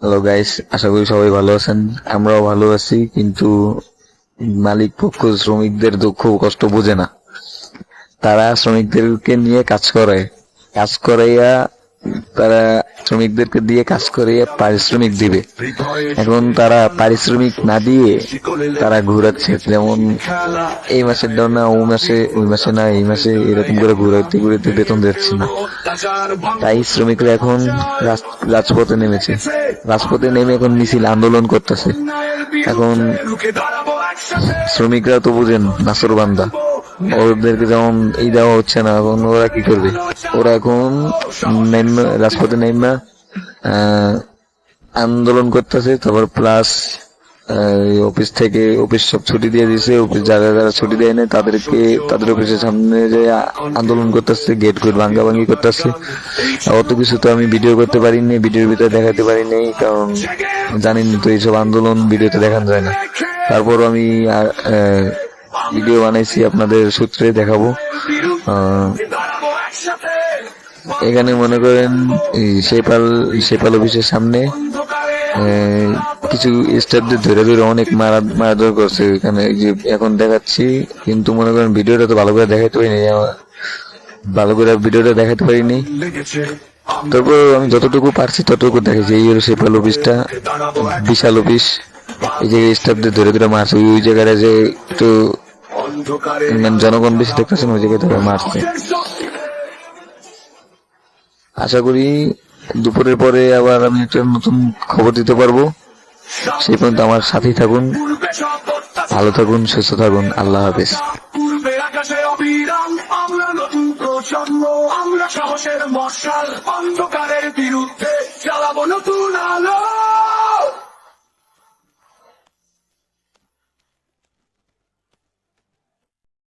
Hello guys আশা করি সবাই ভালো আছেন। আমরাও ভালো আছি, কিন্তু মালিক পক্ষ শ্রমিকদের দুঃখ কষ্ট বোঝে না। তারা শ্রমিকদেরকে নিয়ে কাজ করে। কাজ করাইয়া তারা শ্রমিকদেরকে দিয়ে কাজ করাইয়া পারিশ্রমিক দিবে। এখন তারা পারিশ্রমিক না দিয়ে তারা ঘুরাচ্ছে। যেমন এই মাসের দাও না ওই মাসে ওই মাসে না, এই মাসে এরকম করে ঘুরাতে ঘুরাইতে বেতন দিচ্ছে না। তাই শ্রমিকরা এখন রাজ- রাজপথে নেমেছে। রাজপথে নেমে এখন মিছিল আন্দোলন করতেছে। এখন শ্রমিকরা তো বুঝেন নাসর বান্দা। ওদেরকে যেমন এই দেওয়া হচ্ছে না, এখন ওরা কি করবে? ওরা এখন রাজপথে নেমে আন্দোলন করতেছে, তারপর প্লাস অফিস থেকে অফিস সব ছুটি দিয়ে দিয়েছে অফিস যারা যারা ছুটি দেয় না তাদেরকে, তাদের অফিসের সামনে যে আন্দোলন করতেছে গেট গুট ভাঙ্গা ভাঙ্গি করতেছে। অত কিছু তো আমি ভিডিও করতে পারিনি ভিডিওর ভিতরে দেখাতে পারিনি, কারণ জানেন তো এইসব আন্দোলন ভিডিওতে দেখানো যায় না। তারপর আমি ভিডিও বানাইছি, আপনাদের সূত্রে দেখাবো। এখানে মনে করেন, এই সেপাল সেপাল অফিসের সামনে কিছু স্টাফদের ধরে ধরে অনেক মারা, মারাধর করছে এখানে। যে এখন দেখাচ্ছি, কিন্তু মনে করেন ভিডিওটা তো ভালো করে দেখাতে পারিনি ভালো করে ভিডিওটা দেখাতে পারিনি। তারপর আমি যতটুকু পারছি ততটুকু দেখেছি এই হলো সেপাল অফিসটা বিশাল অফিস এই যে স্টাফদের ধরে ধরে মারছে। ওই ওই জায়গাটা যে একটু মানে জনগণ বেশি দেখতেছেন, ওই জায়গায় ধরে মারছে। আশা করি দুপুরের পরে আবার আমি একটা নতুন খবর দিতে পারব। সেই পর্যন্ত আমার সাথেই থাকুন, ভালো থাকুন, সুস্থ থাকুন, আল্লাহ হাফেজ। আমরা সাহসের মশাল, অন্ধকারের বিরুদ্ধে চালাবো নতুন আলো।